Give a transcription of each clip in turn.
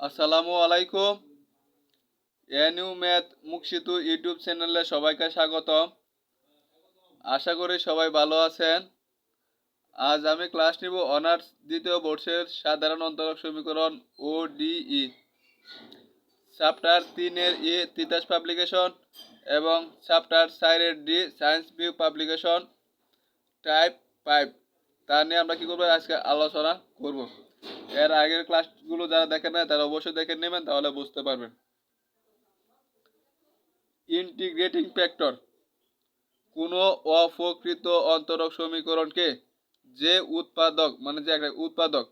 আসসালামু আলাইকুম। NU math মুকসিতু YouTube চ্যানেলে সবাইকে স্বাগত। আশা করি সবাই ভালো আছেন। আজ আমি ক্লাস নিব অনার্স দ্বিতীয় বর্ষের সাধারণ অন্তরক সমীকরণ ও ডিই চ্যাপ্টার তিনের ই তিতাস পাবলিকেশন এবং চ্যাপ্টার চারের D science view publication type five তা নিয়ে আমরা কি করব? আজকে আলোচনা করব। এর আগের ক্লাসগুলো যারা দেখেন না তারা অবশ্যই দেখে নেবেন, তাহলে বুঝতে পারবেন। ইন্টিগ্রেটিং ফ্যাক্টর কোনো অপ্রকৃত অন্তরক সমীকরণকে যে উৎপাদক মানে যে একটা উৎপাদক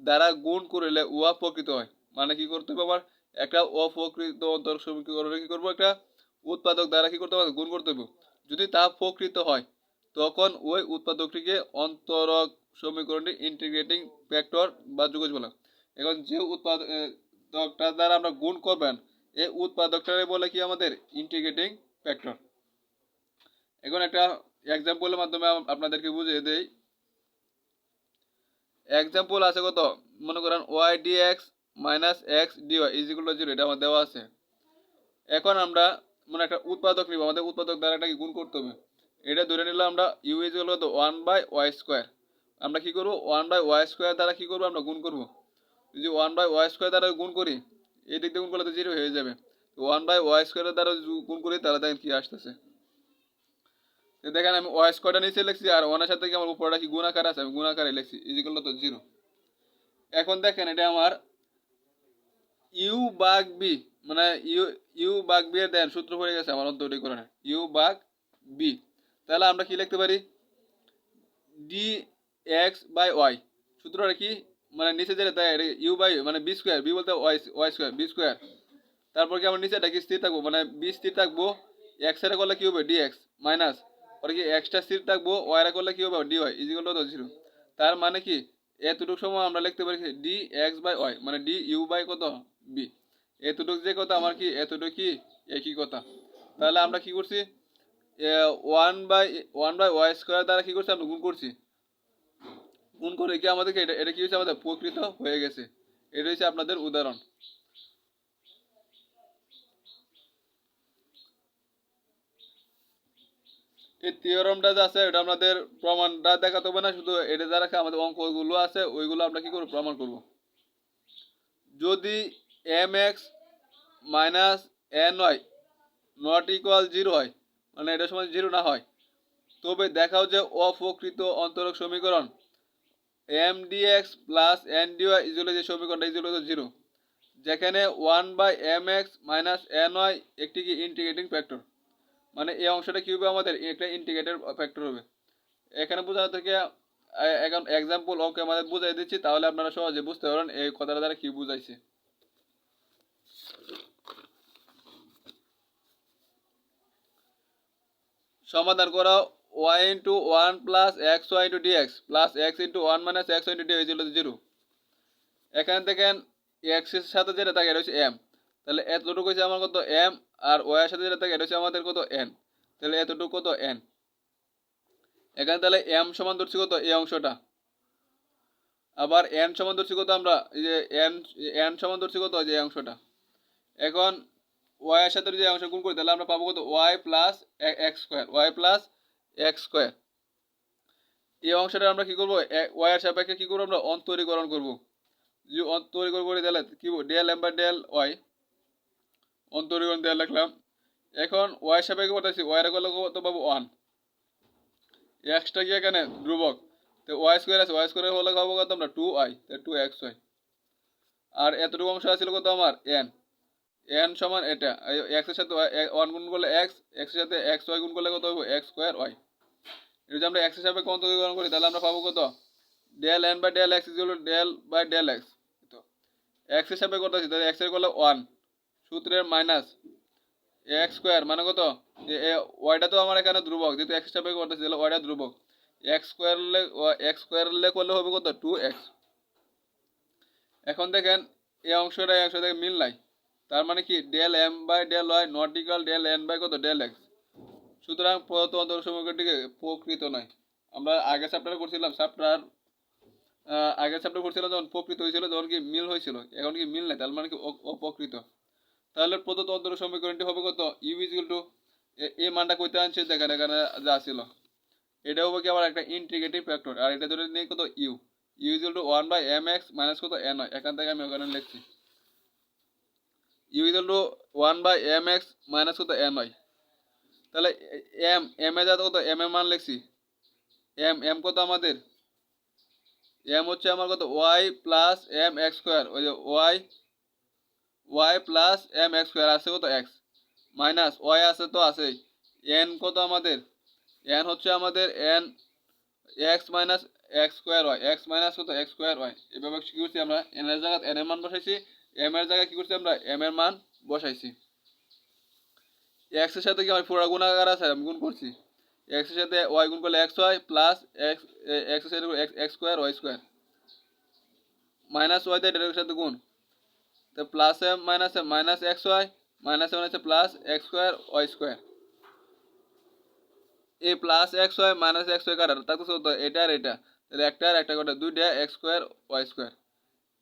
দ্বারা গুণ করিলে উহা প্রকৃত হয়। মানে কি করতে হবে আমার একটা অপ্রকৃত অন্তরক সমীকরণে কি করব? একটা উৎপাদক দ্বারা কি করতে হবে? গুণ করতে হবে। যদি তা প্রকৃত হয় তখন ওই উৎপাদকটিকে অন্তরক সমীকরণটি ইন্টিগ্রেটিং ফ্যাক্টর বা যুগজ বলে। এখন যে উৎপাদকটার দ্বারা আমরা গুণ করবেন, এই উৎপাদকটারে বলে কি আমাদের? ইন্টিগ্রেটিং ফ্যাক্টর এখন একটা এক্সাম্পলের মাধ্যমে আপনাদেরকে বুঝিয়ে দেই। এক্সাম্পল আছে কত? মনে করেন Y D X minus X D Y is equal zero এটা আমার দেওয়া আছে। এখন আমরা মানে একটা উৎপাদক নিব, আমাদের উৎপাদক দ্বারা এটাকে গুণ করতে হবে। এটা ধরে নিলাম আমরা ইউ ইজ কত ওয়ান বাই ওয়াই স্কোয়ার আমরা কী করব? ওয়ান বাই ওয়াই স্কোয়ার দ্বারা কী করব? আমরা গুণ করব। যদি ওয়ান বাই ওয়াই স্কোয়ার দ্বারা গুণ করি, এই দিক দিয়ে গুণ করলে তো জিরো হয়ে যাবে। ওয়ান বাই ওয়াই স্কোয়ারের দ্বারা গুণ করি, তাহলে দেখেন কী আসতেছে। দেখেন আমি ওয়াই স্কোয়ারটা নিচে লিখছি, আর ওয়ানের সাথে আমার উপরটা কি গুণাকার আছে? আমি গুণাকারে লিখছি ইজিকাল তো জিরো এখন দেখেন এটা আমার ইউ বাঘ বি মানে ইউ ইউ বাঘ বি এর দেন সূত্র পড়ে গেছে আমার অন্তরীকরণে। ইউ বাঘ বি তাহলে আমরা কি লিখতে পারি? ডি এক্স বাই ওয়াই সূত্রটা কি? মানে নিচে যেটা ইউ বাই মানে বি স্কোয়ার বি বলতে Y Y square B square তারপর কি আমার নিচেটা কি স্থির থাকব? মানে বি স্থির থাকব এক্সের করলে কি হবে? ডি এক্স মাইনাস পরে কি এক্সটা স্থির থাকব ওয়াই এর করলে কি হবে? ডি ওয়াই ইজিকাল তো জিরো তার মানে কি? এতটুকু সময় আমরা লিখতে পারি ডি এক্স বাই ওয়াই মানে ডি ইউ বাই কত? বি এতটুকু যে কথা, আমার কি এতটুকু কি একই কথা। তাহলে আমরা কি করছি? One by one by Y square দ্বারা কি করছি আমরা? গুণ করছি। গুণ করে কি আমাদেরকে এটা এটা কী হচ্ছে আমাদের প্রকৃত হয়ে গেছে। এটা হচ্ছে আপনাদের উদাহরণ। এই থিওরামটা যে আছে, এটা আমাদের প্রমাণটা দেখাতে হবে না, শুধু এটা দ্বারা আমাদের অঙ্কগুলো আছে, ওইগুলো আমরা কি করব? প্রমাণ করব। যদি M X minus N Y not equal zero হয় মানে এটা সময় জিরো না হয়। তবে দেখাও যে অপ্রকৃত অন্তরক সমীকরণ M D X plus N D Y equal যে সমীকরণটা ইজুয়াল জিরো যেখানে one by M X minus N Y একটি কি ইন্টিগ্রেটিং ফ্যাক্টর মানে এই অংশটা কি হবে আমাদের? একটা ইন্টিগ্রেটেড ফ্যাক্টর হবে। এখানে বোঝানো থেকে এখন এক্সাম্পল ওকে আমাদের বুঝাই দিচ্ছি, তাহলে আপনারা সহজে বুঝতে পারেন এই কথাটা দ্বারা কি বুঝাইছে। সমাধান করা Y into one plus X Y into D X plus X into one minus X into D X equal zero এখান থেকে এক্সের সাথে যেটা থাকে, এটা হচ্ছে এম তাহলে এতটুকু হচ্ছে আমার কত এম আর ওয়াই এর সাথে যেটা থাকে, এটা হচ্ছে আমাদের কত এন তাহলে এতটুকু কত এন এখানে তাহলে এম সমান ধরছি কত? এই অংশটা। আবার এন সমান ধরছি কত আমরা? এই যে এন এন সমান ধরছি কত? যে অংশটা। এখন ওয়াই এর সাথে যে অংশ গুণ করি, তাহলে আমরা পাবো কত? Y plus X square Y plus X square এই অংশটা আমরা কি করব? ওয়াই এর সাপেক্ষে কি করব আমরা? অন্তরীকরণ করব। যদি অন্তরীকরণ করি, তাহলে কি ডেল এম বা ডেল ওয়াই অন্তরীকরণ দেওয়া লিখলাম। এখন ওয়াই সাপেক্ষে করতেছি ওয়াই এর করলে কত পাবো? ওয়ান এক্সটা কি এখানে? ধ্রুবক। তো ওয়াই স্কোয়ার আছে ওয়াই স্কোয়ার হলে পাবো কত আমরা? Two Y two X Y আর এতটুকু অংশ আছিল কত আমার? এন এন সমান এটা এক্সের সাথে ওয়ান গুণ করলে এক্স এক্সের সাথে এক্স ওয়াই গুণ করলে কত হবে? এক্স স্কোয়ার ওয়াই এটা যদি আমরা এক্স হিসাবে অন্তর্গণ করি, তাহলে আমরা পাবো কত? Del N by del X equal del by del X তো এক্স হিসাবে করতেছি তাহলে এক্সের করলে ওয়ান সূত্রের মাইনাস এক্স স্কোয়ার মানে কত? ওয়াইটা তো আমার এখানে ধ্রুবক, যেহেতু এক্স হিসাবে করতেছি তাহলে ওয়াইটা ধ্রুবক। এক্স স্কোয়ার এক্স স্কোয়ার করলে হবে কত? টু এক্স এখন দেখেন, এই অংশটা এই অংশ থেকে মিল নাই। তার মানে কি? Del M by del Y not equal del N by কত? ডেল এক্স সুতরাং প্রদত্ত অন্তর সমীকরণটিকে প্রকৃত নয়। আমরা আগে চ্যাপ্টারে করছিলাম চ্যাপ্টার আগের চ্যাপ্টার পড়ছিলাম যখন প্রকৃত হয়েছিল, তখন কি মিল হয়েছিল? এখন কি মিল নাই? তার মানে কি অ- অপ্রকৃত। তাহলে প্রদত্ত অন্তর সমীকরণটি হবে কত? ইউ ইজিক্যাল টু এই মানটা কইতে আনছে দেখেন এখানে যা ছিল। এটা হবে কি আবার একটা ইন্টিগ্রেটিভ ফ্যাক্টর আর এটা ধরে নিয়ে কত? U U is equal to one by M X minus কত? এন হয় এখান থেকে আমি ওখানে লিখছি। U to one by M X minus কত এন হয় তাহলে এম এম এ যাতে কত এম এর মান লিখছি। এম এম কত আমাদের? এম হচ্ছে আমার কত? Y plus M X square ওই যে Y Y plus M X square আছে কত? এক্স মাইনাস ওয়াই আছে তো আছেই। এন কত আমাদের? এন হচ্ছে আমাদের N X minus X square Y X minus কত? এক্স স্কোয়ার ওয়াই এভাবে কী করছি আমরা? এন এর জায়গায় এন এর মান বসাইছি। এম এর জায়গায় কী করছি আমরা? এম এর মান বসাইছি। এক্সের সাথে কি আমার পুরা গুণাকার আছে? আমি গুণ করছি। এক্সের সাথে ওয়াই গুণ করলে এক্স ওয়াই প্লাস এক্স এক্সের সাথে X square Y square minus Y দিয়ে এটার সাথে গুণ। তো plus M minus M minus X Y minus M হচ্ছে plus X square Y square এই plus X Y minus X Y কাটার তাকে তো এটা আর এটা। তাহলে একটা আর একটা কটা, দুইটা এক্স স্কোয়ার ওয়াই স্কোয়ার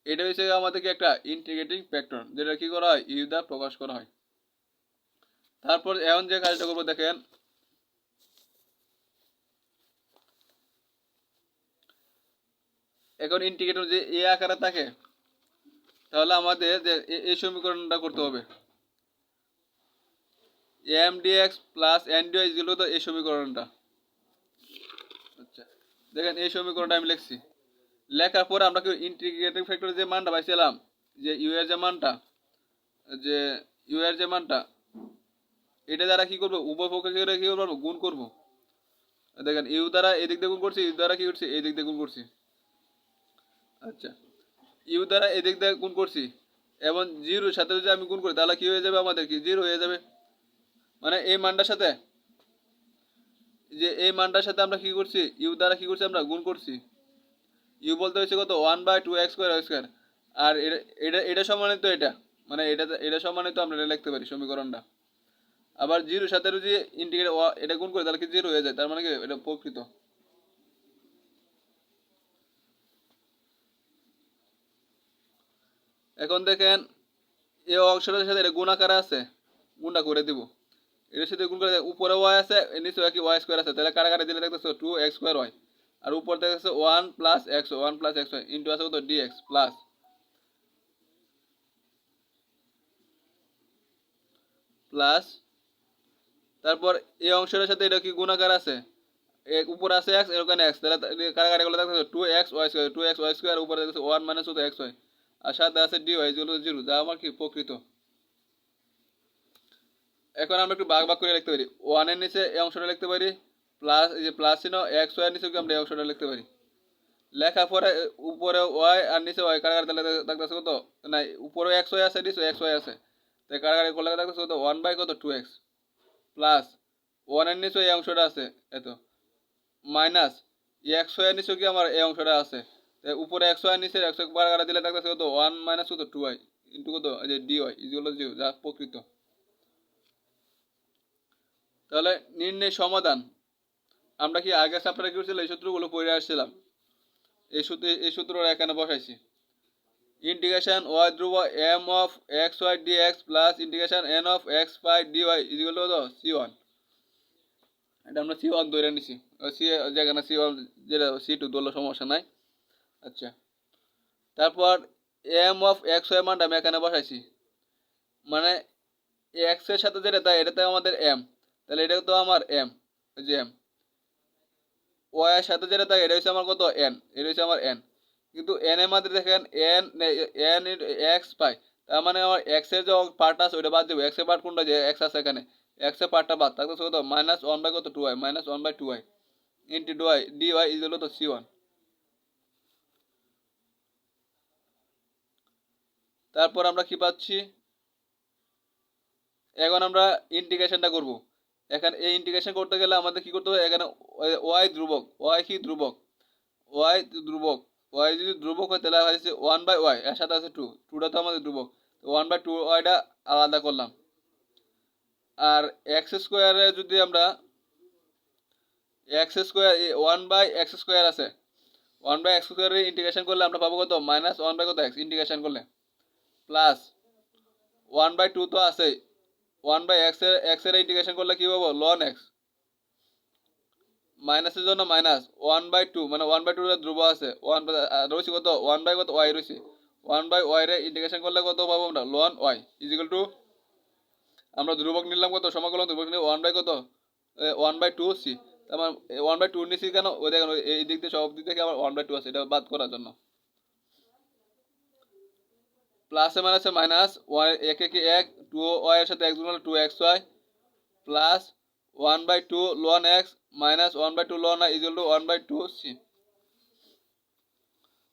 এটা হচ্ছে আমাদেরকে একটা ইন্টিগ্রেটিং ফ্যাক্টর যেটা কি করা হয়? ইউ দ্বারা প্রকাশ করা হয়। তারপর এখন যে কাজটা করব, দেখেন। এখন ইন্টিগ্রেটর যে এ আকারে থাকে, তাহলে আমাদের যে এই সমীকরণটা করতে হবে। M D X plus N D X দিল তো এই সমীকরণটা। আচ্ছা দেখেন এই সমীকরণটা আমি লিখছি। লেখার পরে আমরা কি ইন্টিগ্রেটিং ফ্যাক্টরের যে মানটা পাইছিলাম, যে ইউ এর যে মানটা, যে ইউ এর যে মানটা, এটা দ্বারা কি করব? উভয় পক্ষে কি করব গুণ করব। দেখেন ইউ দ্বারা এদিক দিয়ে গুণ করছি ইউ দ্বারা কি করছি? এই দিক দিয়ে গুণ করছি। আচ্ছা। ইউ দ্বারা এদিক দিয়ে গুণ করছি, এবং জিরোর সাথে যদি আমি গুণ করি, তাহলে কি হয়ে যাবে আমাদের কি? জিরো হয়ে যাবে। মানে এই মানটার সাথে, যে এই মানটার সাথে আমরা কি করছি? ইউ দ্বারা কি করছি? আমরা গুণ করছি। ইউ বলতে হচ্ছে কত? One by two X square square আর এটা এটা এটা তো এটা। মানে এটা এটা সমানে তো আমরা এটা লিখতে পারি সমীকরণটা। আবার জিরোর সাথে যদি ইন্টিগ্রেট এটা গুণ করে তাহলে কি জিরো হয়ে যায়? তার মানে কি? এটা প্রকৃত। এখন দেখেন এ অংশটার সাথে এটা গুণ আকারে আছে। গুণটা করে দিব। এটার সাথে গুণ করে, উপরে ওয়াই আছে, নিচে ওয়াই স্কোয়ার আছে। তাহলে কারাগারে দিলে দেখতেছো টু এক্স স্কোয়ার ওয়াই আর উপর দেখতেছে one plus X one plus X into আছে কত? ডি এক্স প্লাস প্লাস তারপর এই অংশটার সাথে এটা কি গুণাকার আছে? এক উপর আছে এক্সের ওখানে এক্স তাহলে কারাগারে গুলো দেখতেছে? Two x y square two x y square উপরে দেখতেছে one minus two x y আর সাথে আছে ডি ওয়াই জিরো জিরো যা আমার কি প্রকৃত। এখন আমরা একটু ভাগ ভাগ করে লিখতে পারি। ওয়ানের নিচে এই অংশটা লিখতে পারি। প্লাস, এই যে প্লাস চিহ্ন এক্স ওয়াই নিচে আমরা এই অংশটা লিখতে পারি। লেখার পরে উপরে ওয়াই আর নিচে ওয়াই কারাগার দেখতেছে কত? না উপরে এক্স ওয়াই আছে, নিচে এক্স ওয়াই আছে। তাই কারাগারে করলে দেখতেছে কত? ওয়ান বাই কত? টু এক্স প্লাস ওয়ানের নিচে এই অংশটা আছে, এত। মাইনাস এক্স ওয়াই নিচে কি আমার এই অংশটা আছে। তাই উপরে একশো আর নিচে একশো কারাগারে দিলে দেখতেছে কত? ওয়ান মাইনাস কত? টু ওয়াই ইন্টু কত? এই যে ডি ওয়াই ইজিগুলো জিরো যা প্রকৃত। তাহলে নির্ণয় সমাধান। আমরা কি আগে চ্যাপ্টারে কি এই সূত্রগুলো পড়ে আসছিলাম। এই সূত্র এই সূত্র এখানে বসাইছি। Integration y Dhruv m of x y d x plus integration n of x phi d y ইজিগুলো তো সি ওয়ান এটা আমরা সি ওয়ান ধরে নিছি। সি যেখানে সি ওয়ান যেটা সি টু ধরলে সমস্যা নাই। আচ্ছা। তারপর এম অফ এক্স ওয়াই মানটা আমি এখানে বসাইছি। মানে এক্সের সাথে যেটা, তাই এটাতে আমাদের এম তাহলে এটা তো আমার এম যে এম ওয়াই এর সাথে যেটা থাকে, এটা হচ্ছে আমার কত? এন এটা হচ্ছে আমার এন কিন্তু এন এর মধ্যে দেখেন এন এন এক্স পাই। তার মানে আমার এক্সের যে পার্ট আছে, ওইটা বাদ দেবো। এক্সের পার্ট কোনটা? যে এক্স আছে এখানে। এক্সের পার্টটা বাদ। থাকতে কত? মাইনাস ওয়ান বাই কত? Two y minus one by two y into two y d y is হলো তো সি ওয়ান তারপর আমরা কি পাচ্ছি? এখন আমরা ইন্টিগ্রেশনটা করব। এখানে এই ইন্টিগ্রেশন করতে গেলে আমাদের কি করতে হবে? এখানে ওয়াই ধ্রুবক ওয়াই কি ধ্রুবক? ওয়াই ধ্রুবক ওয়াই যদি ধ্রুবক হয় তাহলে হয়েছে ওয়ান বাই ওয়াই এর সাথে আছে টু টুটা তো আমাদের ধ্রুবক। ওয়ান বাই টু ওয়াইটা আলাদা করলাম। আর এক্স স্কোয়ারে যদি আমরা x square one by x square আছে ওয়ান বাই এক্স স্কোয়ারে ইন্টিগ্রেশন করলে আমরা পাবো কত? মাইনাস ওয়ান বাই কত এক্স ইন্টিগ্রেশন করলে। প্লাস ওয়ান বাই টু তো আছে ওয়ান বাই এক্সের এক্সের ইন্টিগ্রেশন করলে কী পাবো? লন এক্স মাইনাসের জন্য মাইনাস ওয়ান বাই টু মানে ওয়ান বাই টু ধ্রুব আছে। ওয়ান রয়েছে কত? ওয়ান বাই কত? ওয়াই রয়েছে। ওয়ান বাই ওয়াই রে ইন্টিগ্রেশন করলে কত পাবো আমরা? লন ওয়াই ইজিক্যাল টু আমরা ধ্রুবক নিলাম কত? সমাকলন ধ্রুবক নিলে ওয়ান বাই কত? ওয়ান বাই টু সি তারপর ওয়ান বাই টু নিচ্ছি কেন? ওই দেখেন এই দিক দিয়ে সব দিক থেকে আমার ওয়ান বাই টু আছে, এটা বাদ করার জন্য। প্লাসে মাইনাসে মাইনাস ওয়ান এক একে এক? টু ওয়াই এর সাথে এক গুণ two x y plus one by two loan x minus one by two loan equal to one by two c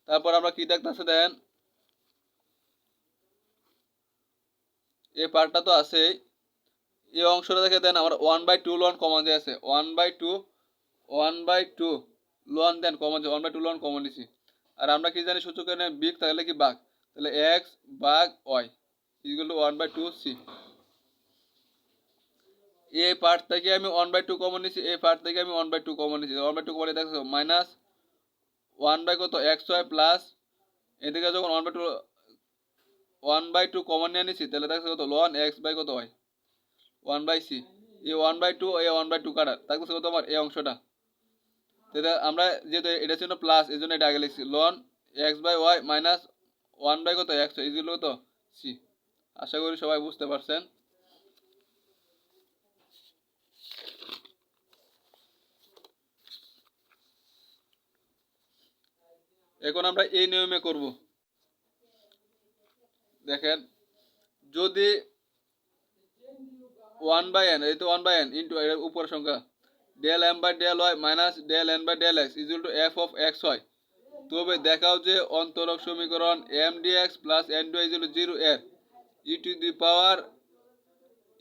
তারপর আমরা কি দেখতেছে দেন? এই পার্টটা তো আছেই। এই অংশটা দেখে দেন আমার one by two loan common যে আছে one by two one by two loan then common one by two loan common দিছি আর আমরা কি জানি সূচক বিগ, তাহলে কি বাঘ তাহলে এক্স বাঘ y equal to one by two c এই পার্ট থেকে আমি ওয়ান বাই টু কমন নিছি এই পার্ট থেকে আমি one by two common by two common দেখো মাইনাস ওয়ান বাই কত এক্স ওয়াই প্লাস এদিকে যখন one by two one by two common নিয়ে তাহলে কত এক্স বাই কত হয় ওয়ান বাই সি এই ওয়ান বাই টু এ ওয়ান বাই টু কাটার থাকতেছে কত এই অংশটা তাহলে আমরা যেহেতু এটা ছিল প্লাস এই এটা আগে লিখছি loan x by y minus one by কত এক্স ইজিগুলো কত সি আশা করি সবাই বুঝতে পারছেন। এখন আমরা এই নিয়মে করব। দেখেন, যদি ওয়ান বাই এন এই তো ওয়ান বাই এন ইন্টু উপর সংখ্যা del m by del y minus del n by del x equal to f of x হয় তবে দেখাও যে অন্তরক সমীকরণ m d x plus n d equal to zero এর e to the power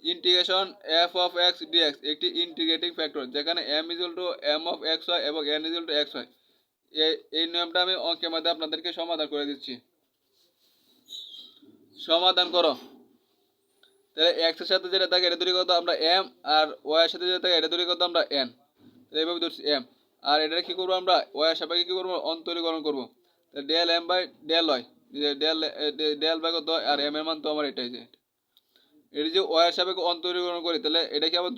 integration f of x d x একটি integrating factor যেখানে m equal to m of x হয় এবং এন ইজুয়াল টু এক্স হয় এই নিয়মটা আমি অঙ্কের মধ্যে আপনাদেরকে সমাধান করে দিচ্ছি। সমাধান করো। তাহলে এক্সের সাথে যেটা থাকে, এটা দূরী কত আমরা এম আর ওয়াই এর সাথে যেটা থাকে, এটা দূরী কত আমরা এন তাহলে এইভাবে ধরছি এম আর এটা কি করব আমরা ওয়াই এর সাপেক্ষে কি করব? অন্তরীকরণ করব। তাহলে ডেল এম বাই ডেল হয় ডেল ডেল বাই কত? আর এম এর মান তো আমার এটাই যে। এটা যে ওয়াই সাপেক্ষে অন্তরীকরণ করি, তাহলে এটা কি আবার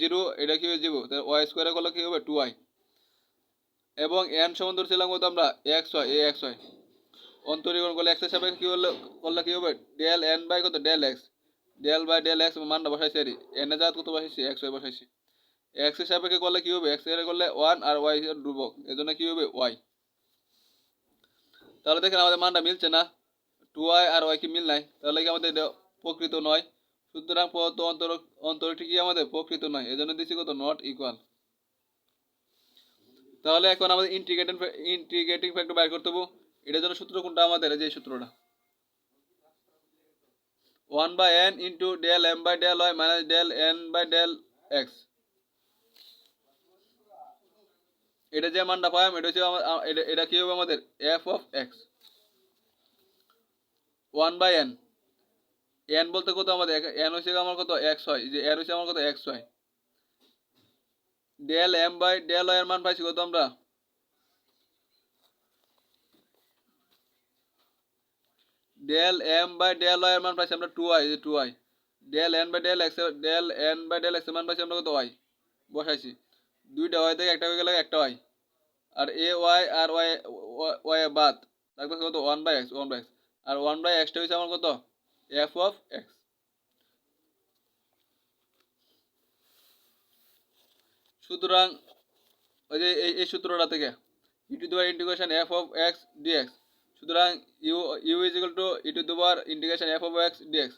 জিরো? এটা কি হয়ে যাব? তাহলে ওয়াই স্কোয়ারে করলে কি হবে? টু ওয়াই এবং এন সমান ধরছিলাম কত আমরা? এক্স হয় এ এক্স হয় অন্তরীকরণ করলে এক্সের সাপেক্ষে কি হলো, করলে কি হবে? ডেল এন বাই কত? Del x del by del x মানটা বসাইছি আর এন জাত কত বসাইছি? এক্স ওয়াই বসাইছি। এক্সের সাপেক্ষে করলে কি হবে? এক্সের করলে ওয়ান আর ওয়াই ধ্রুবক। এজন্য কি হবে? ওয়াই তাহলে দেখেন আমাদের মানটা মিলছে না। টু ওয়াই আর ওয়াই কি মিল নাই। তাহলে কি আমাদের প্রকৃত নয়? সুতরাং পদ অন্তর অন্তরটি কি আমাদের প্রকৃত নয়। এজন্য দিচ্ছি কত? নট ইকুয়াল তাহলে এখন আমাদের ইন্টিগ্রেটিং ইন্টিগ্রেটিং ফ্যাক্টর বাইর করতে হবে। এটার জন্য সূত্র কোনটা আমাদের? যে সূত্রটা। One by n into del m by del y minus del n by del x এটা যে মানটা পাইম এটা হচ্ছে এটা কি হবে আমাদের? F of x one by n n বলতে কত আমাদের? এন হচ্ছে আমার কত? এক্স হয় যে এর হচ্ছে আমার কত? এক্স হয় ডেল এম বাই ডেল এর মান পাইছি কত আমরা? ডেল এম বাই ডেল এর মান পাইছি আমরা two i two i del n by del x del n by del এক্সের মান পাইছি আমরা কত? ওয়াই বসাইছি। দুইটা ওয়াই থেকে একটা হয়ে গেলে একটা ওয়াই আর এ ওয়াই আর ওয়াই ওয়াই বাদ। থাকবে কত? One by x one by x R one by এক্সটা হয়েছে আমার কত? এফ অফ এক্স সুতরাং ওই যে এই সূত্রটা থেকে ই টু দেওয়ার integration f of x dx সুতরাং u u is equal to e to দেওয়ার integration f of x dx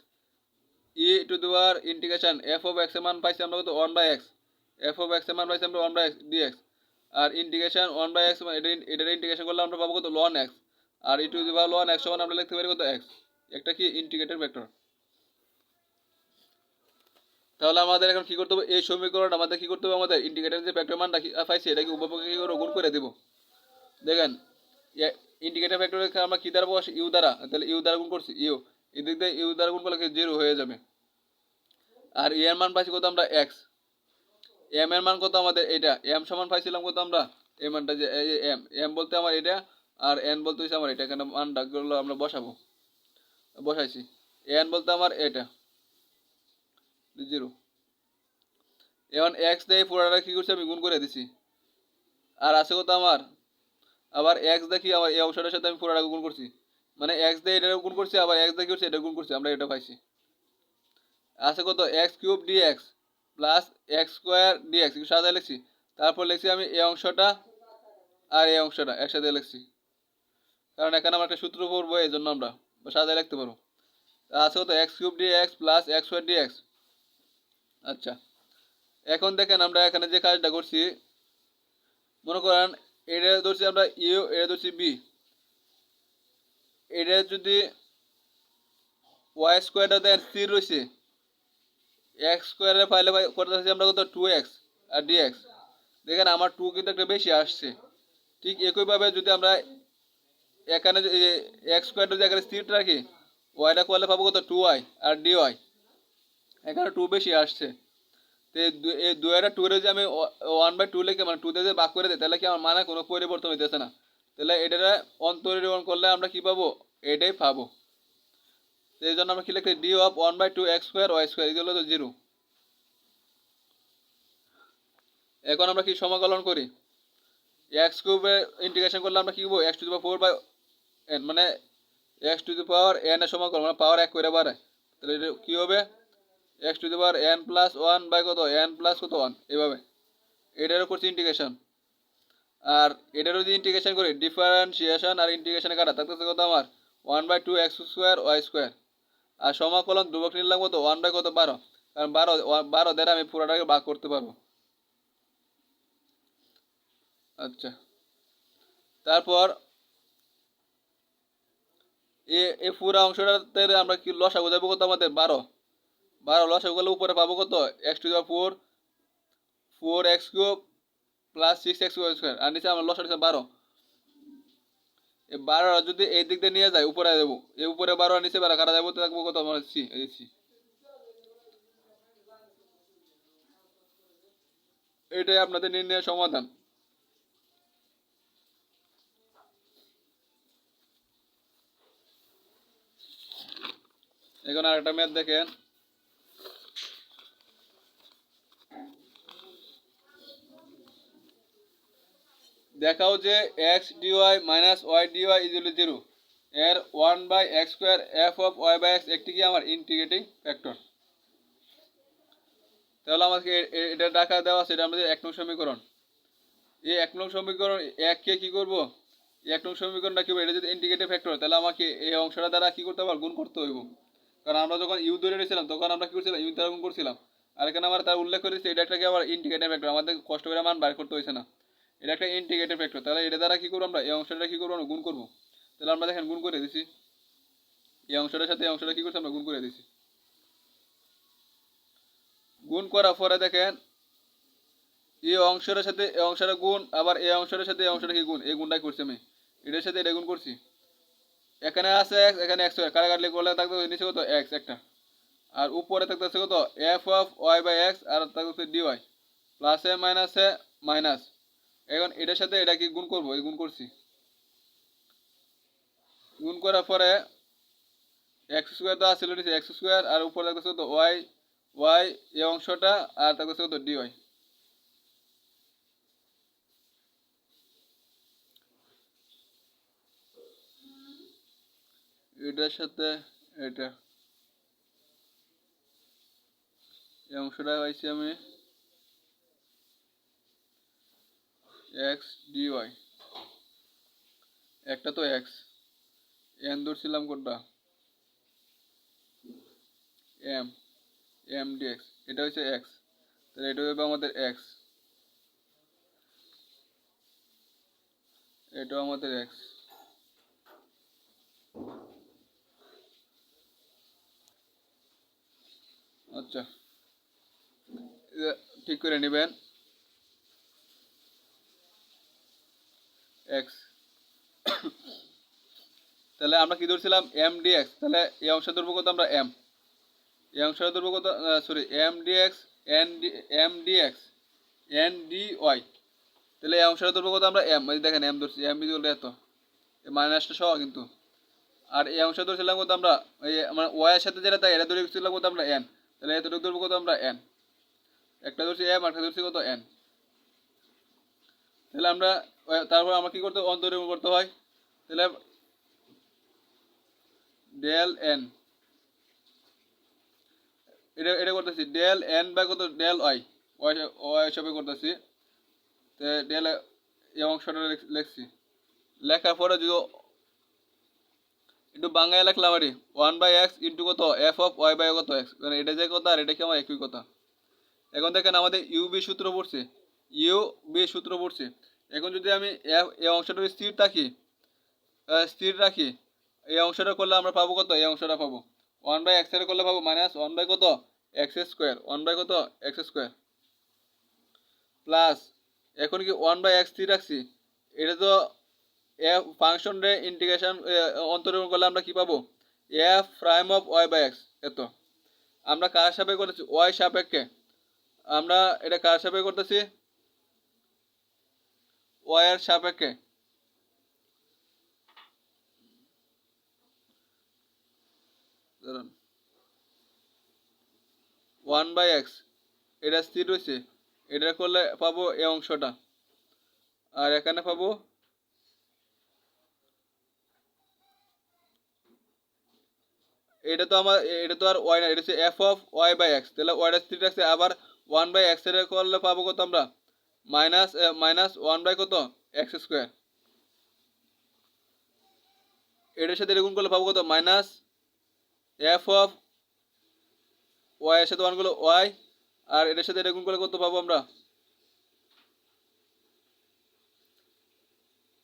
e to দেওয়ার ইন্টিগ্রেশন এফ অফ এক্সের মান পাইছি আমরা কত? One by x f of এক্সের মান পাইছি আমরা ওয়ান বাই এক্স ডিএক্স আর ইন্টিগ্রেশন ওয়ান বাই এক্স এটা এটার ইন্টিগ্রেশন করলে আমরা পাবো কত? লন এক্স আর ই টু দেওয়ার লন এক্স সমান আমরা লিখতে পারি কত? এক্স একটা কি? ইন্টিগ্রেটেড ভেক্টর তাহলে আমাদের এখন কি করতে হবে? এই সমীকরণ আমাদের কি করতে হবে? আমাদের ইন্টিগ্রেটেড যে ভেক্টর মানটা পাইছি, এটাকে উপপক্ষে কি করে গুণ করে দেব। দেখেন ইন্টিগ্রেটেড ভেক্টরকে আমরা কি দ্বারা বসে ইউ দ্বারা। তাহলে ইউ দ্বারা গুণ করছি ইউ এদিক দিয়ে ইউ দ্বারা গুণ করলে জিরো হয়ে যাবে। আর ই এর মান পাইছি কত? আমরা এক্স এম এর মান কত আমাদের? এটা এম সমান পাইছিলাম কত আমরা? এই মানটা যে এম এম বলতে আমার এটা আর এন বলতে হচ্ছে আমার এটা এখানে মানটাগুলো আমরা বসাবো। বসাইছি। এন বলতে আমার এটা জিরো। এখন এক্স দিয়ে পুরোটা কী করছি আমি? গুণ করে দিছি। আর আছে কত আমার? আবার এক্স দেখি আবার এই অংশটার সাথে আমি পুরোটা গুণ করছি। মানে এক্স দিয়ে এটা গুণ করছি, আবার এক্স কি করছি এটা গুণ করছি। আমরা এটা পাইছি। আছে কত? X cube d x plus x square d x সাজায় লিখছি। তারপর লিখছি আমি এই অংশটা আর এই অংশটা একসাথে লিখছি। কারণ এখানে আমরা একটা সূত্র পড়ব, এই জন্য আমরা সাজায় লিখতে পারব। আছে কত? X cube d x plus x square d x আচ্ছা এখন দেখেন আমরা এখানে যে কাজটা করছি, মনে করেন এটা ধরছি আমরা ইউ এটা ধরছি বি এটা যদি ওয়াই স্কোয়ারটা দেন স্থির রয়েছে এক্স স্কোয়ারে পাই করতে হচ্ছে আমরা কত টু এক্স আর ডি এক্স দেখেন আমার টু কিন্তু একটা বেশি আসছে। ঠিক একইভাবে যদি আমরা এখানে এক্স স্কোয়ারটা যদি এখানে স্থির রাখি ওয়াইটা করলে পাবো কত টু ওয়াই আর ডি ওয়াই এখানে টু বেশি আসছে। তো এই দু- দুয়ের টুরে যে আমি ওয়ান বাই টু লিখে মানে টুতে যদি বাক করে দিই, তাহলে কি আমার মানে কোনো পরিবর্তন হইতেছে না? তাহলে এটারে অন্তরীকরণ করলে আমরা কি পাবো? এটাই পাবো। এই জন্য আমরা কি লিখি d of one by two x square y square এগুলো তো জিরো এখন আমরা কি সমাকলন করি? এক্স কিউবের ইন্টিগ্রেশন করলে আমরা কি করব? X to the power four by n মানে x to the power n এর সমাকলন মানে পাওয়ার এক করে বাড়ায়। তাহলে এটা কী হবে? X to the power n plus one by কত? এন প্লাস কত? ওয়ান এভাবে। এটারও করছি ইন্টিগ্রেশন আর এটারও যদি ইন্টিগ্রেশন করি ডিফারেন্সিয়েশন আর ইন্টিগ্রেশনে কাটা থাকতেছে কত আমার? One by two x square y square আর সমাকলন ধ্রুবক নিলাম কত ওয়ান বাই কত? বারো। কারণ বারো বারো দ্বারা আমি পুরোটাকে ভাগ করতে পারব। আচ্ছা। তারপর এ এ পুরো অংশটাতে আমরা কি লসাগু যাব কত আমাদের? বারো। বারো লসাগু গেলে উপরে পাবো কত? X to four four x cube plus six x square আর নিচে আমরা লসা বারো। বারো যদি এই দিক দিয়ে নিয়ে যায়, উপরে যাব এই উপরে বারো নিচে বারো কাটা যাব থাকব কত? আমার সি এই সি এটাই আপনাদের নির্ণয়ের সমাধান। এখন আর একটা ম্যাথ দেখেন। দেখাও যে x d y minus y d y equal zero এর one by x square f of y by x একটি কি আমার ইন্টিগ্রেটিং ফ্যাক্টর তাহলে আমাকে এটা ডাকা দেওয়া সেটা আমাদের এক নং সমীকরণ। এই এক নং সমীকরণ এককে কি করব? এক নং সমীকরণটা কি? এটা যদি ইন্টিগ্রেটিভ ফ্যাক্টর তাহলে আমাকে এই অংশটা দ্বারা কি করতে হবে? গুণ করতে হইব। কারণ আমরা যখন ইউ ধরে নিয়েছিলাম তখন আমরা কি করছিলাম? ইউ দ্বারা গুণ করছিলাম। আর এখানে আমরা তার উল্লেখ করেছি, এটা একটা কি আবার ইন্টিগ্রেটিভ ফ্যাক্টর আমাদের কষ্ট করে মান বার করতে হয়েছে না। এটা একটা ইন্টিগ্রেটিভ ফ্যাক্টর তাহলে এটা দ্বারা কি করব আমরা? এই অংশটা কি করব আমরা? গুণ করব। তাহলে আমরা দেখেন গুণ করে দিছি। এই অংশটার সাথে এই অংশটা কি করছি আমরা? গুণ করে দিছি। গুণ করার পরে দেখেন, এই অংশটার সাথে এই অংশটা গুণ, আবার এই অংশটার সাথে এই অংশটা কি গুণ? এই গুণটাই করছি আমি। এটার সাথে এটা গুণ করছি। এখানে আছে এক্স এখানে এক্স কাটাকাটলি করলে থাকতে নিচে কত? এক্স একটা। আর উপরে থাকতেছে কত? F of y by x আর থাকতেছে ডি ওয়াই প্লাসে মাইনাসে মাইনাস এখন এটার সাথে এটা কি গুণ করব? এই গুণ করছি। গুণ করার পরে এক্স স্কোয়ার তো আসছিল নিচে এক্স স্কোয়ার আর উপরে থাকতেছে কত? ওয়াই ওয়াই এই অংশটা, আর থাকতেছে কত? ডি ওয়াই এটার সাথে এটা। এই অংশটা পাইছি আমি। এক্স ডিওয়াই একটা তো এক্স এন ধরছিলাম কোনটা? এম এম ডি এক্স এটা হচ্ছে এক্স তাহলে এটা হবে আমাদের এক্স এটাও আমাদের এক্স আচ্ছা। ঠিক করে নেবেন। এক্স তাহলে আমরা কি ধরছিলাম? এম ডি এক্স তাহলে এই অংশ ধরবো কত? আমরা এম এই অংশটা ধরবো কত? Sorry m d x n d m d x n d y তাহলে এই অংশটা ধরবো কত? আমরা এম দেখেন এম ধরছি এম ইকুয়াল এত। মাইনাসটা সহ কিন্তু। আর এই অংশ ধরছিলাম কত? আমরা এই মানে ওয়াই এর সাথে যেটা তাই, এটা ধরেছিলাম কত? আমরা এন তাহলে এতটুকু ধরবো কত? আমরা এন একটা ধরছি এম একটা ধরছি কত? এন তাহলে আমরা তারপর আমরা কি করতে অন্তরীণ করতে হয়। তাহলে ডেল এন এটা এটা করতেছি। ডেল এন বাই কত? ডেল ওয়াই ওয়াই হিসাবে করতেছি। তো ডেল এই অংশটা লিখছি। লেখার পরে যদি একটু বাংলায় লিখলাম আরে ওয়ান বাই এক্স ইন্টু কত? এফ অফ ওয়াই বাই কত? এক্স মানে এটা যে কথা আর এটা কি আমার একই কথা। এখন দেখেন আমাদের ইউ বি সূত্র পড়ছে। ইউ বে সূত্র পড়ছে। এখন যদি আমি এ- অংশটা স্থির থাকি স্থির রাখি, এই অংশটা করলে আমরা পাবো কত? এই অংশটা পাবো। ওয়ান বাই এক্সের করলে পাবো মাইনাস ওয়ান বাই কত? X square. ওয়ান বাই কত? X square. প্লাস এখন কি ওয়ান বাই এক্স স্থির রাখছি? এটা তো এফ ফাংশন রে ইন্টিগ্রেশন অন্তরীকরণ করলে আমরা কি পাবো? F prime of y by x. এত। আমরা কার সাপেক্ষে করতেছি? ওয়াই সাপেক্ষে। আমরা এটা কার সাপেক্ষে করতেছি? ওয়াই সাপেক্ষে? ধরুন। ওয়ান বাই এক্স, এটা স্থির রয়েছে এটা করলে পাবো এই অংশটা। আর এখানে পাবো এটা তো আমার, এটা তো আর ওয়াই না, এটা হচ্ছে f of y by x, তাহলে ওয়াইটা স্থির রাখছে, আবার ওয়ান বাই এক্স এটা করলে পাবো কত আমরা? মাইনাস মাইনাস ওয়ান বাই কত? X square. এটার সাথে গুণ করলে পাবো কত? মাইনাস এফ অফ ওয়াই এর সাথে ওয়ানগুলো ওয়াই, আর এটার সাথে এটা করলে কত পাবো আমরা?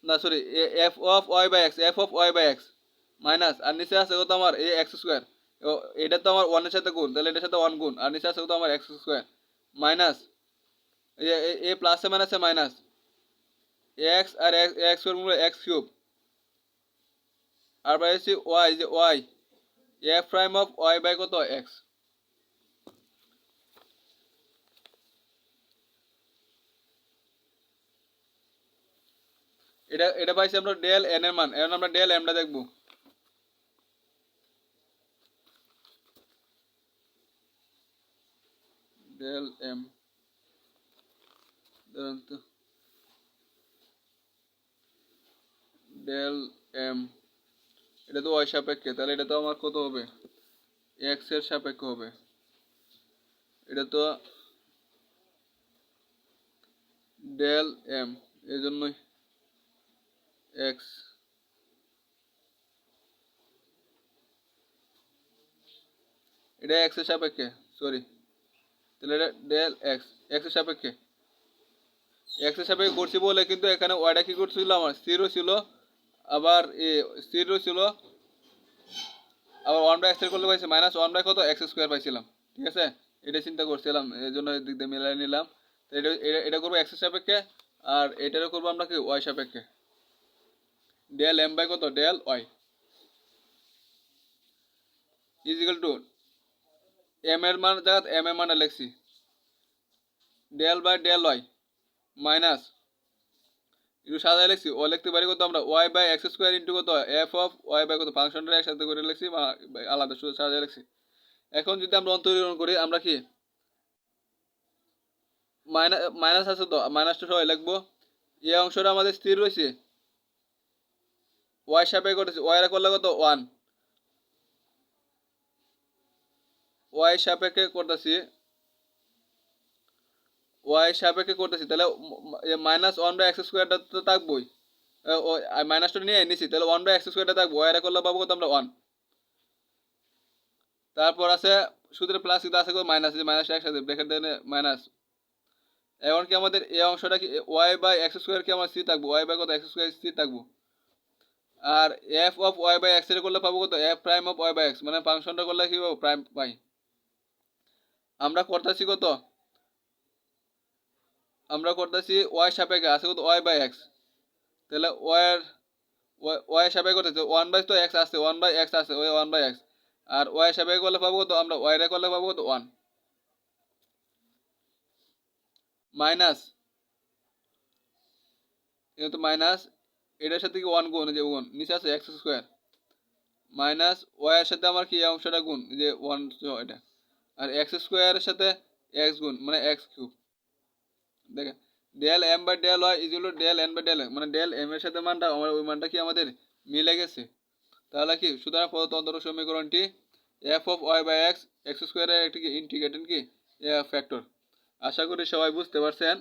না sorry f of y by x, f of y by x. Minus, আর নিচে আছে কত আমার? এই এক্স স্কোয়ার। এটা তো আমার ওয়ানের সাথে গুণ, তাহলে এটার সাথে ওয়ান গুণ, আর নিচে আছে কত আমার? X square. মাইনাস এ প্লাসে মাইনাসে মাইনাস এক্স আর এক্স স্কোয়ার এক্স কিউব আর বাই হচ্ছে ওয়াই যে y f prime of y by কত? এক্স এটা এটা পাইছি আমরা ডেল এন এর মান। এখন আমরা ডেল এমটা দেখব। ডেল এম ডেল এম এটা তো ওয়াই সাপেক্ষে, তাহলে এটা তো আমার কত হবে? এক্সের সাপেক্ষে হবে। এটা তো ডেল এম এই জন্যই এক্স এটা এক্সের সাপেক্ষে সরি তাহলে এটা ডেল এক্স এক্সের সাপেক্ষে। এক্স সাপেক্ষে করছি বলে কিন্তু এখানে ওয়াইটা কি করছিল আমার? স্থিরও ছিল, আবার স্থিরও ছিল, আবার ওয়ান বাই এক্সের করলে পাইছি মাইনাস ওয়ান বাই কত? এক্স স্কোয়ার পাইছিলাম, ঠিক আছে? এটা চিন্তা করছিলাম, এই জন্য এদিক দিয়ে মিলাই নিলাম। এটা- এটা করব এক্সের সাপেক্ষে, আর এটারও করব আমরা কি? ওয়াই সাপেক্ষে। ডেল এম বাই কত? Del y equal to m এর মান জায়গা এম এর মানে লিখছি। Del by del y minus একটু সাজায় লিখছি, ও লিখতে পারি কত আমরা? Y by x square into কত এফ অফ ওয়াই বাই কত? ফাংশনটা একসাথে করে লিখছি, বা আলাদা সাজায় লিখছি। এখন যদি আমরা অন্তরীকরণ করি, আমরা কি? মাইনাস মাইনাস আছে তো, মাইনাসটা সবাই লিখব। এই অংশটা আমাদের স্থির রয়েছে। ওয়াই সাপেক্ষে করেছি ওয়াই করলে কত? ওয়ান ওয়াই সাপেক্ষে করতেছি ওয়াই সাপেক্ষে করতেছি, তাহলে মাইনাস ওয়ান বাই এক্স স্কোয়ারটা তো থাকবোই। মাইনাসটা নিয়ে নিছি, তাহলে ওয়ান বাই এক্স স্কোয়ারটা থাকব ওয়াই করলে পাবো কত আমরা ওয়ান তারপর আছে সুদের প্লাস কিন্তু আছে মাইনাস মাইনাস একসাথে ব্রেকেট দেনে মাইনাস এখন কি আমাদের এই অংশটা কি ওয়াই বাই এক্স স্কোয়ার কি আমার সি থাকব? ওয়াই বাই কত? এক্স স্কোয়ার সি থাকব। আর f of y by x করলে পাবো কত? F prime of y by x মানে ফাংশনটা করলে কি পাবো? প্রাইম পাই। আমরা করতেছি কত? আমরা করতেছি ওয়াই সাপেক্ষে আছে কত ওয়াই বাই এক্স তাহলে ওয়ার ওয়াই সাপেক্ষে করতেছি ওয়ান বাই তো এক্স আছে ওয়ান বাই এক্স আছে, ওই ওয়ান বাই এক্স আর ওয়াই সাপেক্ষে করলে পাবো কত? আমরা ওয়াই রে করলে পাবো কত? ওয়ান মাইনাস তো মাইনাস এটার সাথে কি ওয়ান গুণ? যে ওয়ান নিচে আছে এক্স স্কোয়ার মাইনাস ওয়াই এর সাথে আমার কি অংশটা গুণ? যে ওয়ান এটা। আর এক্স স্কোয়ারের সাথে এক্স গুণ মানে এক্স কিউব দেখেন del m by del y is হলো ডেল এন বাই ডেল মানে ডেল এম এর সাথে মানটা আমার ওই মানটা কি আমাদের মিলে গেছে? তাহলে কি? সুতরাং প্রদত্ত সমীকরণটি f of y by x x স্কোয়ারের একটি কি ইন্টিগ্রেটেড কি? ফ্যাক্টর আশা করি সবাই বুঝতে পারছেন।